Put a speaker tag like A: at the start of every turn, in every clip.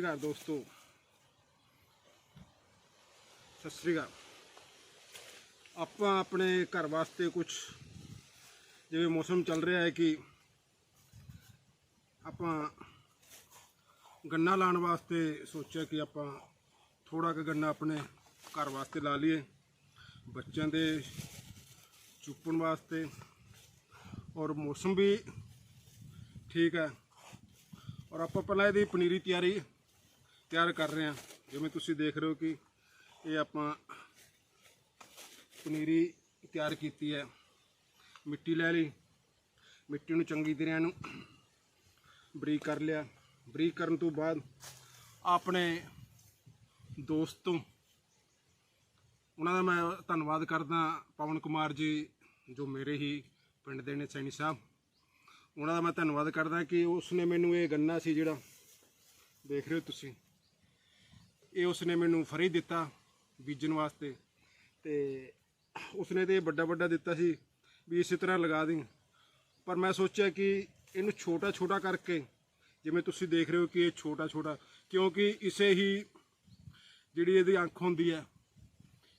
A: ਸ੍ਰੀ ਅਕਾਲ ਦੋਸਤੋ। ਸਤਿ ਸ੍ਰੀ ਅਕਾਲ ਆਪਾਂ ਆਪਣੇ ਘਰ ਵਾਸਤੇ ਕੁਝ ਜਿਵੇਂ ਮੌਸਮ ਚੱਲ ਰਿਹਾ ਹੈ ਕਿ ਆਪਾਂ ਗੰਨਾ ਲਾਉਣ ਵਾਸਤੇ ਸੋਚਿਆ ਕਿ ਆਪਾਂ ਥੋੜਾ ਕੁ ਗੰਨਾ ਆਪਣੇ ਘਰ ਵਾਸਤੇ ਲਾ ਲਈਏ, ਬੱਚਿਆਂ ਦੇ ਚੁੱਪਣ ਵਾਸਤੇ। ਔਰ ਮੌਸਮ ਵੀ ਠੀਕ ਹੈ। ਔਰ ਆਪਾਂ ਪਹਿਲਾਂ ਇਹਦੀ ਪਨੀਰੀ ਤਿਆਰੀ ਤਿਆਰ ਕਰ ਰਹੇ ਹਾਂ। ਜਿਵੇਂ ਤੁਸੀਂ ਦੇਖ ਰਹੇ ਹੋ ਕਿ ਇਹ ਆਪਾਂ ਪਨੀਰੀ ਤਿਆਰ ਕੀਤੀ ਹੈ। ਮਿੱਟੀ ਲੈ ਲਈ। ਮਿੱਟੀ ਨੂੰ ਚੰਗੀ ਤਰ੍ਹਾਂ ਨੂੰ ਬਰੀਕ ਕਰ ਲਿਆ। ਬਰੀਕ ਕਰਨ ਤੋਂ ਬਾਅਦ ਆਪਣੇ ਦੋਸਤ ਤੋਂ ਉਹਨਾਂ ਦਾ ਮੈਂ ਧੰਨਵਾਦ ਕਰਦਾ ਪਵਨ ਕੁਮਾਰ ਜੀ, ਜੋ ਮੇਰੇ ਹੀ ਪਿੰਡ ਦੇ ਨੇ ਸੈਣੀ ਸਾਹਿਬ। ਉਹਨਾਂ ਦਾ ਮੈਂ ਧੰਨਵਾਦ ਕਰਦਾ ਕਿ ਉਸਨੇ ਮੈਨੂੰ ਇਹ ਗੰਨਾ ਸੀ ਜਿਹੜਾ, ਦੇਖ ਰਹੇ ਹੋ ਤੁਸੀਂ। ਇਹ ਉਸਨੇ ਮੈਨੂੰ ਫਰੀ ਦਿੱਤਾ ਬੀਜਣ ਵਾਸਤੇ ਤੇ ਉਸਨੇ ਤੇ ਵੱਡਾ ਵੱਡਾ ਦਿੱਤਾ ਸੀ ਵੀ ਇਸੇ ਤਰ੍ਹਾਂ ਲਗਾ ਦੇ ਪਰ ਮੈਂ ਸੋਚਿਆ ਕਿ ਇਹਨੂੰ ਛੋਟਾ ਛੋਟਾ ਕਰਕੇ ਜਿਵੇਂ ਤੁਸੀਂ ਦੇਖ ਰਹੇ ਹੋ ਕਿ ਇਹ ਛੋਟਾ ਛੋਟਾ, ਕਿਉਂਕਿ ਇਸੇ ਹੀ ਜਿਹੜੀ ਇਹਦੀ ਅੱਖ ਹੁੰਦੀ ਹੈ,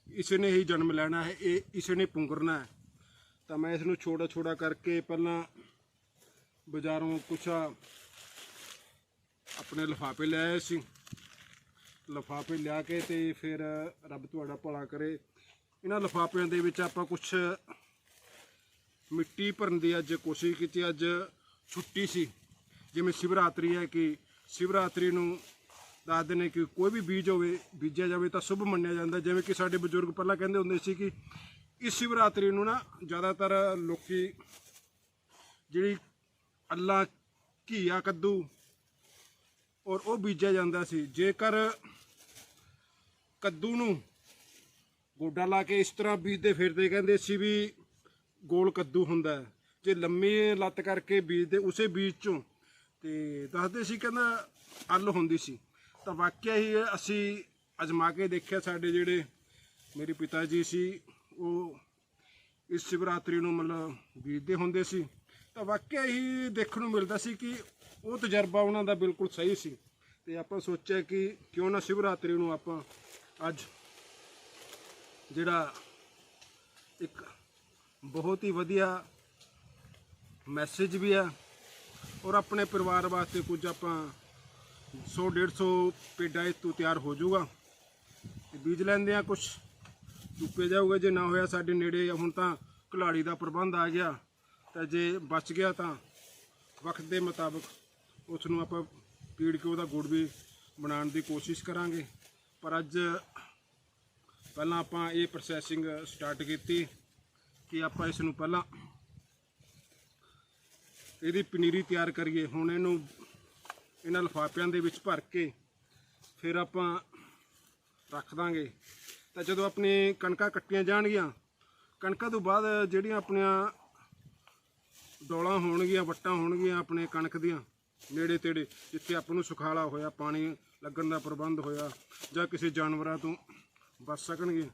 A: ਇਸੇ ਨੇ ਹੀ ਜਨਮ ਲੈਣਾ ਹੈ, ਇਹ ਇਸੇ ਨੇ ਪੁੰਗਰਨਾ ਹੈ। ਤਾਂ ਮੈਂ ਇਸ ਨੂੰ ਛੋਟਾ ਛੋਟਾ ਕਰਕੇ ਪਹਿਲਾਂ ਬਾਜ਼ਾਰੋਂ ਕੁਛ ਆਪਣੇ ਲਿਫਾਫੇ ਲੈ ਆਏ ਸੀ। ਲਿਫਾਫੇ ਲਿਆ ਕੇ ਤੇ ਫਿਰ ਰੱਬ ਤੁਹਾਡਾ ਭਲਾ ਕਰੇ। ਇਹਨਾਂ ਲਿਫਾਫਿਆਂ ਦੇ ਵਿੱਚ ਆਪਾਂ ਕੁਛ ਮਿੱਟੀ ਭਰਨ ਦੀ ਅੱਜ ਕੋਸ਼ਿਸ਼ ਕੀਤੀ। ਅੱਜ ਛੁੱਟੀ ਸੀ। ਜਿਵੇਂ ਸ਼ਿਵਰਾਤਰੀ ਹੈ ਕਿ ਸ਼ਿਵਰਾਤਰੀ ਨੂੰ ਦੱਸਦੇ ਨੇ ਕਿ ਕੋਈ ਵੀ ਬੀਜ ਹੋਵੇ, ਬੀਜਿਆ ਜਾਵੇ ਤਾਂ ਸ਼ੁਭ ਮੰਨਿਆ ਜਾਂਦਾ। ਜਿਵੇਂ ਕਿ ਸਾਡੇ ਬਜ਼ੁਰਗ ਪਹਿਲਾਂ ਕਹਿੰਦੇ ਹੁੰਦੇ ਸੀ ਕਿ ਇਸ ਸ਼ਿਵਰਾਤਰੀ ਨੂੰ ਨਾ ਜ਼ਿਆਦਾਤਰ ਲੋਕੀ ਜਿਹੜੀ ਅੱਲਾ, ਘੀਆ, ਕੱਦੂ ਔਰ ਉਹ ਬੀਜਿਆ ਜਾਂਦਾ ਸੀ। ਜੇਕਰ ਕੱਦੂ ਨੂੰ ਗੋਡਾ ਲਾ ਕੇ ਇਸ ਤਰ੍ਹਾਂ ਬੀਜਦੇ ਫਿਰਦੇ ਕਹਿੰਦੇ ਸੀ ਵੀ ਗੋਲ ਕੱਦੂ ਹੁੰਦਾ ਜੇ ਲੰਮੀ ਲੱਤ ਕਰਕੇ ਬੀਜਦੇ ਉਸੇ ਬੀਜ ਚੋਂ। ਤੇ ਦੱਸਦੇ ਸੀ ਕਹਿੰਦਾ ਅੱਲ ਹੁੰਦੀ ਸੀ। ਤਾਂ ਵਾਕਿਆ ਹੀ ਅਸੀਂ ਅਜਮਾ ਕੇ ਦੇਖਿਆ ਸਾਡੇ ਜਿਹੜੇ ਮੇਰੇ ਪਿਤਾ ਜੀ ਸੀ, ਉਹ ਇਸ ਸ਼ਿਵਰਾਤਰੀ ਨੂੰ ਮਤਲਬ ਬੀਜਦੇ ਹੁੰਦੇ ਸੀ। ਤਾਂ ਵਾਕਿਆ ਹੀ ਦੇਖਣ ਨੂੰ ਮਿਲਦਾ ਸੀ ਕਿ ਉਹ ਤਜਰਬਾ ਉਹਨਾਂ ਦਾ ਬਿਲਕੁਲ ਸਹੀ ਸੀ। ਤੇ ਆਪਾਂ ਸੋਚਿਆ ਕਿ ਕਿਉਂ ਨਾ ਸ਼ਿਵਰਾਤਰੀ ਨੂੰ ਆਪਾਂ ਅੱਜ ਜਿਹੜਾ ਇੱਕ ਬਹੁਤ ਹੀ ਵਧੀਆ ਮੈਸੇਜ ਵੀ ਆ ਔਰ ਆਪਣੇ ਪਰਿਵਾਰ ਵਾਸਤੇ ਕੁਝ ਆਪਾਂ 100 150 ਪੇਡਾ ਇਸ ਤੋਂ ਤਿਆਰ ਹੋ ਜਾਊਗਾ। ਤੇ ਬੀਜ ਲੈਂਦੇ ਆ ਕੁਝ ਚੁੱਪੇ ਜਾਊਗਾ, ਜੇ ਨਾ ਹੋਇਆ ਸਾਡੇ ਨੇੜੇ ਹੁਣ ਤਾਂ ਘਲਾੜੀ ਦਾ ਪ੍ਰਬੰਧ ਆ ਗਿਆ। ਤਾਂ ਜੇ ਬਚ ਗਿਆ ਤਾਂ ਵਕਤ ਦੇ ਮੁਤਾਬਕ ਉਸ ਨੂੰ ਆਪਾਂ ਪੀੜ ਕੇ ਉਹਦਾ ਗੁੜ ਵੀ ਬਣਾਉਣ ਦੀ ਕੋਸ਼ਿਸ਼ ਕਰਾਂਗੇ। ਪਰ ਅੱਜ ਪਹਿਲਾਂ ਆਪਾਂ ਇਹ ਪ੍ਰੋਸੈਸਿੰਗ ਸਟਾਰਟ ਕੀਤੀ ਕਿ ਆਪਾਂ ਇਸ ਨੂੰ ਪਹਿਲਾਂ ਇਹਦੀ ਪਨੀਰੀ ਤਿਆਰ ਕਰੀਏ। ਹੁਣ ਇਹਨੂੰ ਇਹਨਾਂ ਲਿਫਾਫਿਆਂ ਦੇ ਵਿੱਚ ਭਰ ਕੇ ਫਿਰ ਆਪਾਂ ਰੱਖ ਦਾਂਗੇ। ਤਾਂ ਜਦੋਂ ਆਪਣੀ ਕਣਕਾਂ ਕੱਟੀਆਂ ਜਾਣਗੀਆਂ, ਕਣਕਾਂ ਤੋਂ ਬਾਅਦ ਜਿਹੜੀਆਂ ਆਪਣੀਆਂ ਡੋਲਾਂ ਹੋਣਗੀਆਂ, ਵੱਟਾਂ ਹੋਣਗੀਆਂ ਆਪਣੇ ਕਣਕ ਦੀਆਂ ਨੇੜੇ ਤੇੜੇ, ਜਿੱਥੇ ਆਪਾਂ ਨੂੰ ਸੁਖਾਲਾ ਹੋਇਆ ਪਾਣੀ ਲੱਗਣ ਦਾ ਪ੍ਰਬੰਧ ਹੋਇਆ ਜਾਂ ਕਿਸੇ ਜਾਨਵਰਾਂ ਤੋਂ ਬਚ ਸਕਣਗੇ,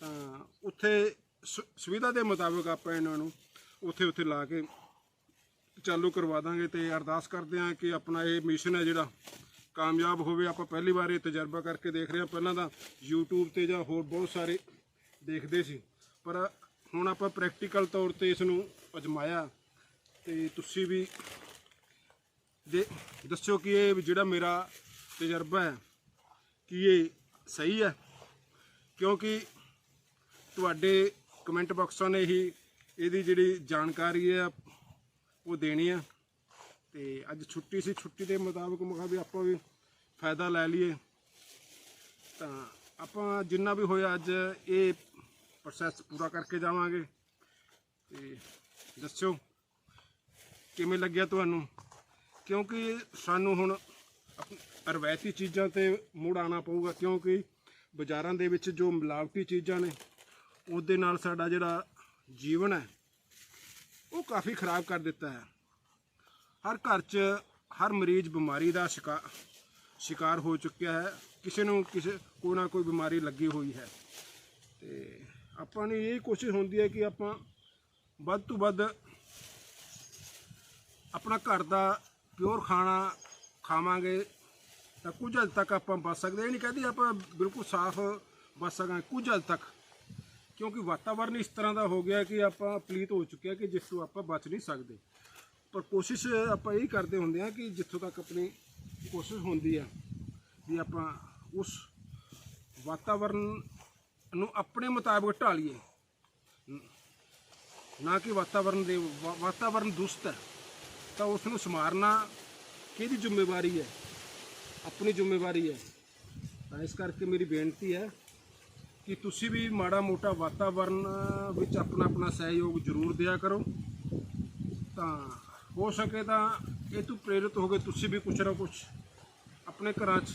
A: ਤਾਂ ਉੱਥੇ ਸੁ- ਸੁਵਿਧਾ ਦੇ ਮੁਤਾਬਕ ਆਪਾਂ ਇਹਨਾਂ ਨੂੰ ਉੱਥੇ ਉੱਥੇ ਲਾ ਕੇ ਚਾਲੂ ਕਰਵਾ ਦਾਂਗੇ ਤੇ ਅਰਦਾਸ ਕਰਦੇ ਹਾਂ ਕਿ ਆਪਣਾ ਇਹ ਮਿਸ਼ਨ ਹੈ ਜਿਹੜਾ ਕਾਮਯਾਬ ਹੋਵੇ। ਆਪਾਂ ਪਹਿਲੀ ਵਾਰ ਇਹ ਤਜਰਬਾ ਕਰਕੇ ਦੇਖ ਰਹੇ ਹਾਂ। ਪਹਿਲਾਂ ਤਾਂ YouTube ਤੇ ਜਾਂ ਹੋਰ ਬਹੁਤ ਸਾਰੇ ਦੇਖਦੇ ਸੀ, ਪਰ ਹੁਣ ਆਪਾਂ ਪ੍ਰੈਕਟੀਕਲ ਤੌਰ ਤੇ ਇਸ ਨੂੰ ਅਜਮਾਇਆ। ਤੇ ਤੁਸੀਂ ਵੀ ਦੇ ਦੱਸੋ ਕਿ ਇਹ ਜਿਹੜਾ ਮੇਰਾ ਤਜਰਬਾ ਹੈ ਕਿ ਇਹ ਸਹੀ ਹੈ, ਕਿਉਂਕਿ ਤੁਹਾਡੇ ਕਮੈਂਟ ਬਾਕਸਾਂ ਨੇ ਹੀ ਇਹਦੀ ਜਿਹੜੀ ਜਾਣਕਾਰੀ ਹੈ ਉਹ ਦੇਣੀ ਹੈ। ਤੇ ਅੱਜ ਛੁੱਟੀ ਸੀ, ਛੁੱਟੀ ਦੇ ਮੁਤਾਬਕ ਮੈਂ ਵੀ ਆਪਾਂ ਵੀ ਫਾਇਦਾ ਲੈ ਲਈਏ। ਤਾਂ ਆਪਾਂ ਜਿੰਨਾ ਵੀ ਹੋਇਆ ਅੱਜ ਇਹ ਪ੍ਰੋਸੈਸ ਪੂਰਾ ਕਰਕੇ ਜਾਵਾਂਗੇ। ਤੇ ਦੱਸਿਓ, ਕਿਵੇਂ ਲੱਗਿਆ ਤੁਹਾਨੂੰ? ਕਿਉਂਕਿ ਸਾਨੂੰ ਹੁਣ ਆਪਣੀ ਰਵਾਇਤੀ ਚੀਜ਼ਾਂ ਤੇ ਮੁੜ ਆਉਣਾ ਪਊਗਾ ਕਿਉਂਕਿ ਬਾਜ਼ਾਰਾਂ ਦੇ ਵਿੱਚ ਜੋ ਮਿਲਾਵਟੀ ਚੀਜ਼ਾਂ ਨੇ, ਉਹਦੇ ਨਾਲ ਸਾਡਾ ਜਿਹੜਾ ਜੀਵਨ ਹੈ, ਉਹ ਕਾਫੀ ਖਰਾਬ ਕਰ ਦਿੱਤਾ ਹੈ। ਹਰ ਘਰ 'ਚ ਹਰ ਮਰੀਜ਼ ਬਿਮਾਰੀ ਦਾ ਸ਼ਿਕਾਰ ਸ਼ਿਕਾਰ ਹੋ ਚੁੱਕਿਆ ਹੈ। ਕਿਸੇ ਨੂੰ ਕਿਸੇ, ਕੋਈ ਨਾ ਕੋਈ ਬਿਮਾਰੀ ਲੱਗੀ ਹੋਈ ਹੈ। ਤੇ ਆਪਾਂ ਨੇ ਇਹ ਕੋਸ਼ਿਸ਼ ਹੁੰਦੀ ਹੈ ਕਿ ਆਪਾਂ ਵੱਧ ਤੋਂ ਵੱਧ ਆਪਣਾ ਘਰ ਦਾ ਪਿਓਰ ਖਾਣਾ ਖਾਵਾਂਗੇ ਤਾਂ ਕੁਝ ਹੱਦ ਤੱਕ ਆਪਾਂ ਬਚ ਸਕਦੇ ਇਹ ਨਹੀਂ ਕਹਦੀ ਆਪਾਂ ਬਿਲਕੁਲ ਸਾਫ਼ ਬਚ ਸਕਾਂ, ਕੁਝ ਹੱਦ ਤੱਕ। ਕਿਉਂਕਿ ਵਾਤਾਵਰਨ ਇਸ ਤਰ੍ਹਾਂ ਦਾ ਹੋ ਗਿਆ ਕਿ ਆਪਾਂ ਪਲੀਤ ਹੋ ਚੁੱਕਿਆ ਕਿ ਜਿਸ ਤੋਂ ਆਪਾਂ ਬਚ ਨਹੀਂ ਸਕਦੇ। ਪਰ ਕੋਸ਼ਿਸ਼ ਆਪਾਂ ਇਹ ਕਰਦੇ ਹੁੰਦੇ ਆ ਕਿ ਜਿੱਥੋਂ ਤੱਕ ਆਪਣੀ ਕੋਸ਼ਿਸ਼ ਹੁੰਦੀ ਆ ਵੀ ਆਪਾਂ ਉਸ ਵਾਤਾਵਰਨ ਨੂੰ ਆਪਣੇ ਮੁਤਾਬਕ ਢਾਲੀਏ। ਨਾ ਕਿ ਵਾਤਾਵਰਨ ਦੇ, ਵਾ- ਵਾਤਾਵਰਨ ਦੁਸਤ ਹੈ। ਤਾਂ ਉਸ ਨੂੰ ਸਮਾਰਨਾ ਕਿਹਦੀ ਜ਼ਿੰਮੇਵਾਰੀ ਹੈ? ਆਪਣੀ ਜ਼ਿੰਮੇਵਾਰੀ ਹੈ। ਤਾਂ ਇਸ ਕਰਕੇ ਮੇਰੀ ਬੇਨਤੀ ਹੈ ਕਿ ਤੁਸੀਂ ਵੀ ਮਾੜਾ ਮੋਟਾ ਵਾਤਾਵਰਨ ਵਿੱਚ ਆਪਣਾ ਆਪਣਾ ਸਹਿਯੋਗ ਜ਼ਰੂਰ ਦਿਆ ਕਰੋ। ਤਾਂ ਹੋ ਸਕੇ ਤਾਂ ਇਹ ਤੋਂ ਪ੍ਰੇਰਿਤ ਹੋ ਕੇ ਤੁਸੀਂ ਵੀ ਕੁਛ ਨਾ ਕੁਛ ਆਪਣੇ ਘਰਾਂ 'ਚ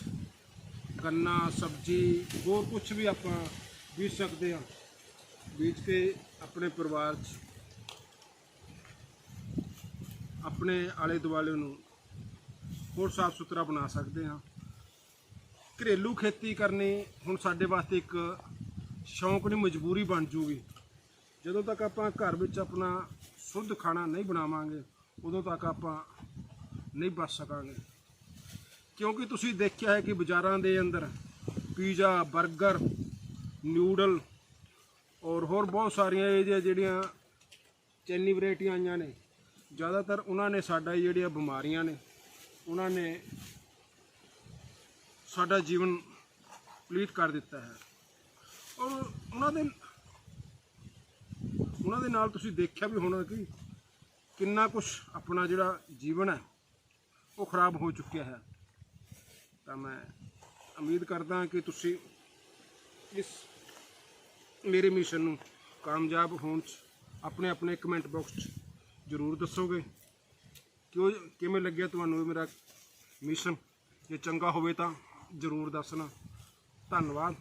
A: ਗੰਨਾ, ਸਬਜ਼ੀ, ਹੋਰ ਕੁਛ ਵੀ ਆਪਾਂ ਬੀਜ ਸਕਦੇ ਹਾਂ। ਬੀਜ ਕੇ ਆਪਣੇ ਪਰਿਵਾਰ 'ਚ ਆਪਣੇ ਆਲੇ ਦੁਆਲੇ ਨੂੰ ਹੋਰ ਸਾਫ਼ ਸੁਥਰਾ ਬਣਾ ਸਕਦੇ ਹਾਂ। ਘਰੇਲੂ ਖੇਤੀ ਕਰਨੀ ਹੁਣ ਸਾਡੇ ਵਾਸਤੇ ਇੱਕ ਸ਼ੌਂਕ ਨਹੀਂ ਮਜਬੂਰੀ ਬਣ ਜੂਗੀ। ਜਦੋਂ ਤੱਕ ਆਪਾਂ ਘਰ ਵਿੱਚ ਆਪਣਾ ਸ਼ੁੱਧ ਖਾਣਾ ਨਹੀਂ ਬਣਾਵਾਂਗੇ, ਉਦੋਂ ਤੱਕ ਆਪਾਂ ਨਹੀਂ ਬਚ ਸਕਾਂਗੇ। ਕਿਉਂਕਿ ਤੁਸੀਂ ਦੇਖਿਆ ਹੈ ਕਿ ਬਾਜ਼ਾਰਾਂ ਦੇ ਅੰਦਰ ਪੀਜ਼ਾ 버ਗਰ ਨਿਊਡਲ ਔਰ ਹੋਰ ਬਹੁਤ ਸਾਰੀਆਂ ਇਹ ਜਿਹੀਆਂ ਜਿਹੜੀਆਂ ਚੈਨੀ ਵੈਰਾਈਟੀਆਂ ਆਈਆਂ ਨੇ, ਜ਼ਿਆਦਾਤਰ ਉਹਨਾਂ ਨੇ ਸਾਡਾ ਹੀ ਜਿਹੜੀਆਂ ਬਿਮਾਰੀਆਂ ਨੇ। ਉਹਨਾਂ ਨੇ ਸਾਡਾ ਜੀਵਨ ਪਲੀਟ ਕਰ ਦਿੱਤਾ ਹੈ। ਔਰ ਉਹਨਾਂ ਦੇ ਉਹਨਾਂ ਦੇ ਨਾਲ ਤੁਸੀਂ ਦੇਖਿਆ ਵੀ ਹੋਣਾ ਕਿ ਕਿੰਨਾ ਕੁਝ ਆਪਣਾ ਜਿਹੜਾ ਜੀਵਨ ਹੈ, ਉਹ ਖਰਾਬ ਹੋ ਚੁੱਕਿਆ ਹੈ। ਤਾਂ ਮੈਂ ਉਮੀਦ ਕਰਦਾ ਕਿ ਤੁਸੀਂ ਇਸ ਮੇਰੇ ਮਿਸ਼ਨ ਨੂੰ ਕਾਮਯਾਬ ਹੋਣ 'ਚ ਆਪਣੇ ਆਪਣੇ ਕਮੈਂਟ ਬਾਕਸ 'ਚ ਜ਼ਰੂਰ ਦੱਸੋਗੇ। ਕਿਉਂ ਕਿਵੇਂ ਲੱਗਿਆ ਤੁਹਾਨੂੰ ਇਹ ਮੇਰਾ ਮਿਸ਼ਨ ਜੇ ਚੰਗਾ ਹੋਵੇ ਤਾਂ ਜ਼ਰੂਰ ਦੱਸਣਾ। ਧੰਨਵਾਦ।